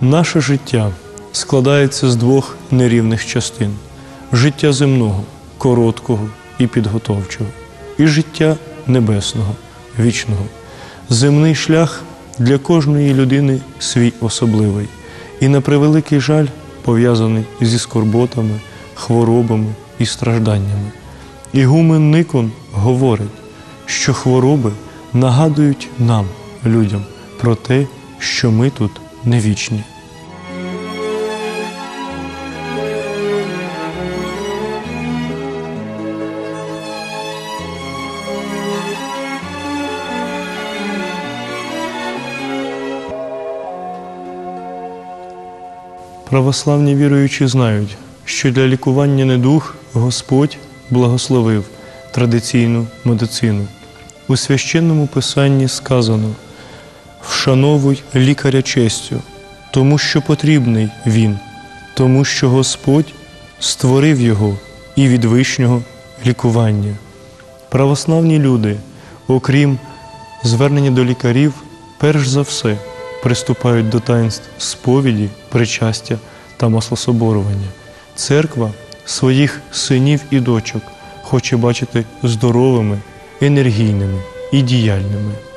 Наше життя складається з двох нерівних частин: життя земного, короткого і підготовчого, і життя небесного, вічного. Земний шлях для кожної людини свій особливий і, на превеликий жаль, пов'язаний зі скорботами, хворобами і стражданнями. Ігумен Никон говорить, що хвороби нагадують нам, людям, про те, що ми тут не вічні. Православні віруючі знають, що для лікування недуг Господь благословив традиційну медицину. У священному писанні сказано Вшановуй лікаря честю, тому що потрібний він, тому що Господь створив його і від вишнього лікування. Православні люди, окрім звернення до лікарів, перш за все приступають до таїнств сповіді, причастя та маслособорування. Церква своїх синів і дочок хоче бачити здоровими, енергійними і діяльними.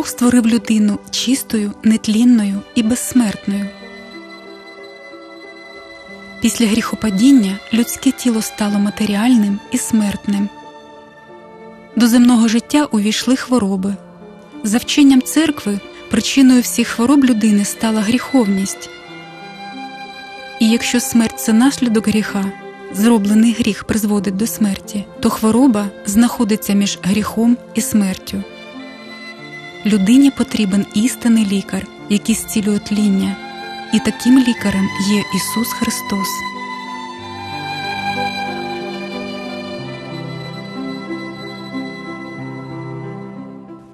Бог створив людину чистою, нетлінною і безсмертною. Після гріхопадіння людське тіло стало матеріальним і смертним. До земного життя увійшли хвороби. За вченням церкви причиною всіх хвороб людини стала гріховність. І якщо смерть це наслідок гріха, зроблений гріх призводить до смерті, то хвороба знаходиться між гріхом і смертю. Людині потрібен істинний лікар, який зцілює тління, і таким лікарем є Ісус Христос.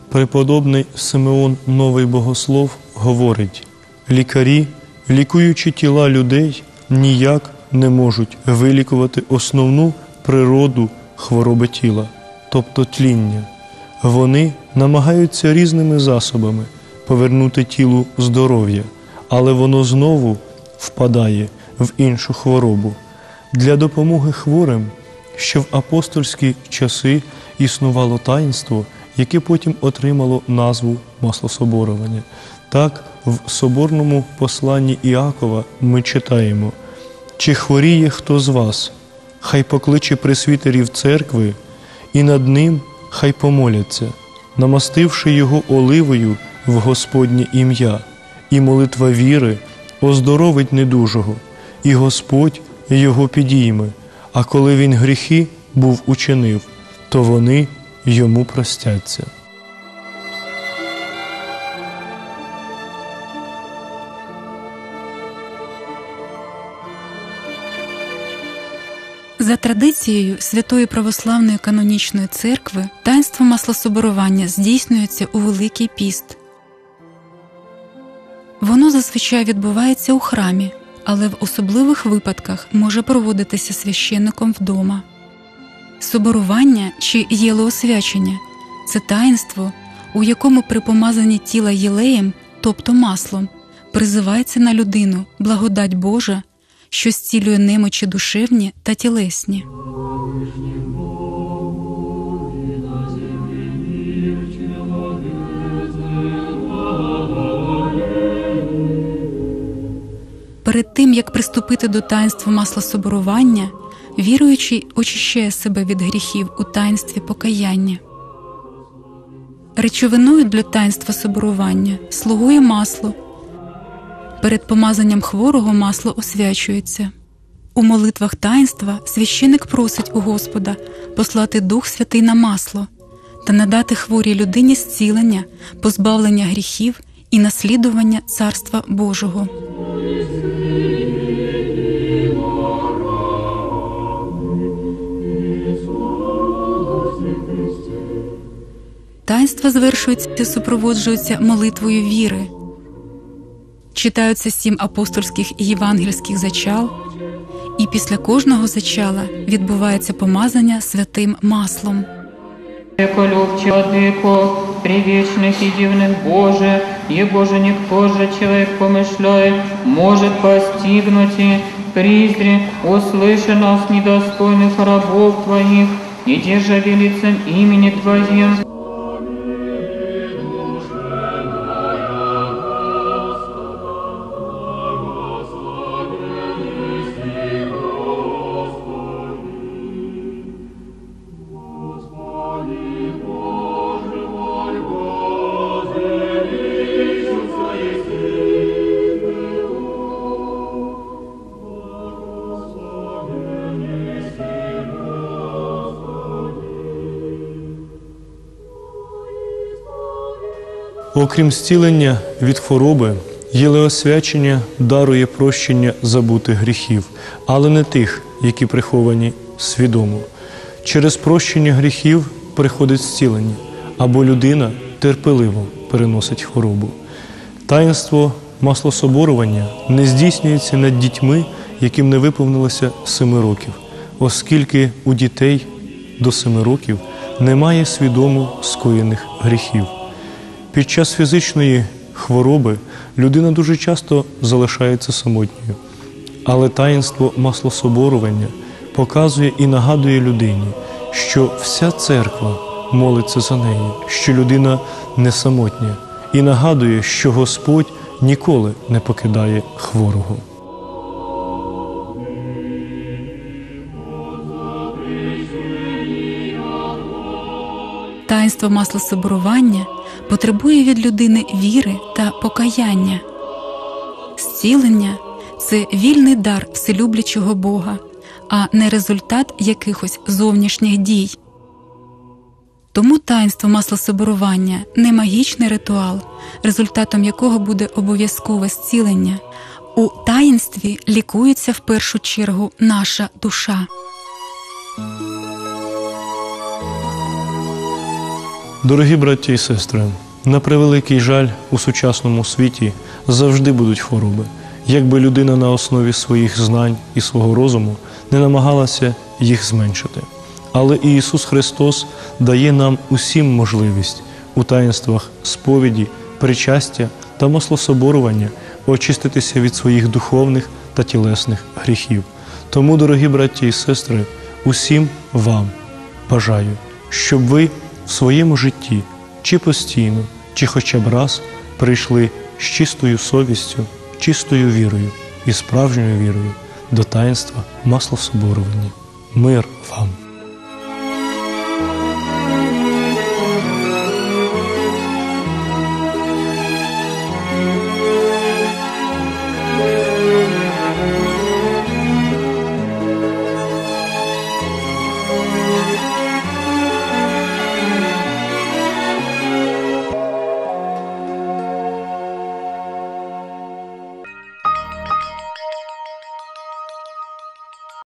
Преподобний Симеон Новий Богослов говорить: лікарі, лікуючи тіла людей, ніяк не можуть вилікувати основну природу хвороби тіла, тобто тління. Вони намагаються різними засобами повернути тілу здоров'я, але воно знову впадає в іншу хворобу. Для допомоги хворим, що в апостольські часи існувало таїнство, яке потім отримало назву маслособорування. Так, в соборному посланні Іакова ми читаємо: чи хворіє хто з вас, хай покличе присвітерів церкви, і над ним хай помоляться, намастивши його оливою в Господнє ім'я, і молитва віри оздоровить недужого, і Господь його підійме. А коли він гріхи був учинив, то вони йому простяться. За традицією Святої Православної канонічної церкви таїнство маслособорування здійснюється у Великий піст. Воно зазвичай відбувається у храмі, але в особливих випадках може проводитися священником вдома. Соборування чи єлоосвячення це таїнство, у якому при помазанні тіла єлеєм, тобто маслом, призивається на людину благодать Божа, що зцілює немочі душевні та тілесні. Перед тим як приступити до таїнства маслособорування, віруючий очищає себе від гріхів у таїнстві покаяння. Речовиною для таїнства соборування слугує масло. Перед помазанням хворого масло освячується. У молитвах таїнства священик просить у Господа послати Дух Святий на масло та надати хворій людині зцілення, позбавлення гріхів і наслідування Царства Божого. Таїнства звершуються, супроводжуються молитвою віри читаються сім апостольських і євангельських зачал, і після кожного зачала відбувається помазання святим маслом. Яко люб человеко, привечных и дивных Боже, Его же никто же человек помышляет, может постигнуть и призри, услыши нас недостойных рабов Твоих, и держа велицем имени Твоим, Окрім зцілення від хвороби, єлеосвячення дарує прощення забутих гріхів, але не тих, які приховані свідомо. Через прощення гріхів приходить зцілення, або людина терпеливо переносить хворобу. Таїнство маслособорування не здійснюється над дітьми, яким не виповнилося семи років, оскільки у дітей до семи років немає свідомо скоєних гріхів. Під час фізичної хвороби людина дуже часто залишається самотньою, але таїнство маслособорування показує і нагадує людині, що вся церква молиться за неї, що людина не самотня, і нагадує, що Господь ніколи не покидає хворого. Таїнство маслособорування потребує від людини віри та покаяння. Зцілення це вільний дар вселюблячого Бога, а не результат якихось зовнішніх дій. Тому таїнство маслособорування не магічний ритуал, результатом якого буде обов'язкове зцілення. У таїнстві лікується в першу чергу наша душа. Дорогі браті і сестри, на превеликий жаль у сучасному світі завжди будуть хвороби. Якби людина на основі своїх знань і свого розуму не намагалася їх зменшити. Але Ісус Христос дає нам усім можливість у таїнствах сповіді, причастя та маслособорування очиститися від своїх духовних та тілесних гріхів. Тому, дорогі браті і сестри, усім вам бажаю, щоб ви в своєму житті чи постійно, чи хоча б раз прийшли з чистою совістю, чистою вірою і справжньою вірою до таїнства маслособорування. Мир вам!